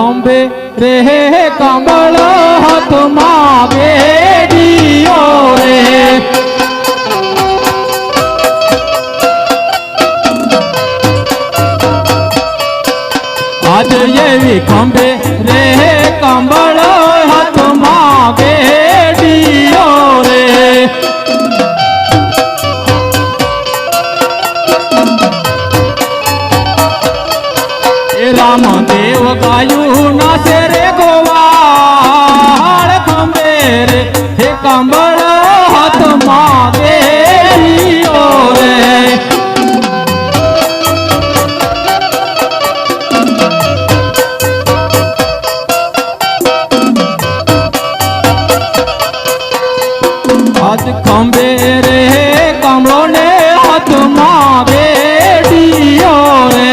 ખંભે રે કમળ હાથમાં બેડીઓ રે. રામદેવ ગાયું નાસે રે ગોવાળ ખંભે રે, હે કંબળ હાથમાં બેડીઓ રે. હાથ ખંભે રે કમળો ને હાથમાં બેડીઓ રે.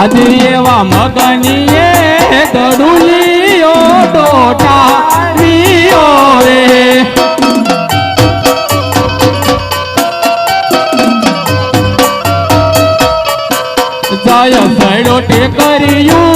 આજે એવા મગનીએ દડુલીઓ ડોટા વીઓ રે. જય સડો ટેકરિયું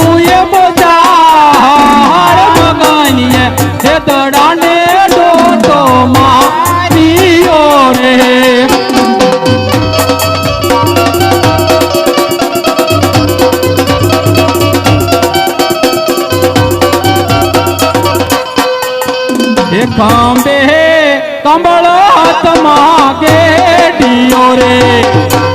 ખંભે કંબળ હાથમાં કેડીઓ રે?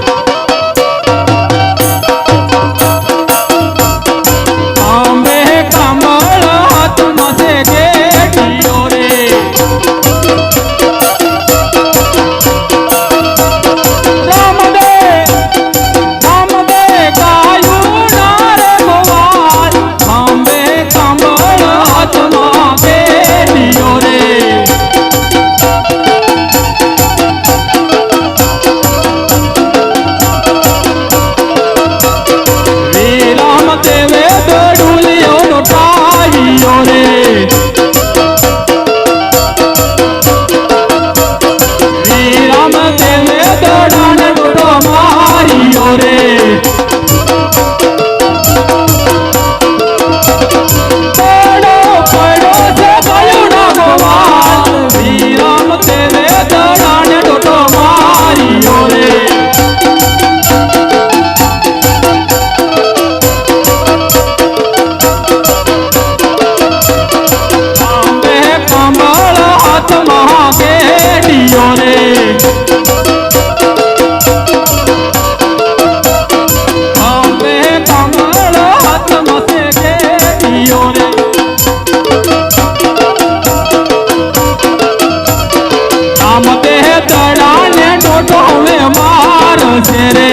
તડાને ટોટો હવે મારો છે રે.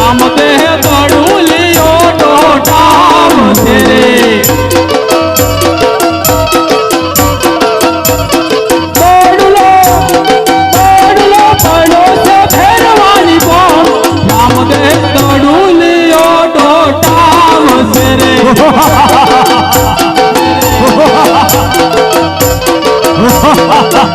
આમ તે તડું લ્યો ટોટામ છે રે. Ha ha ha ha!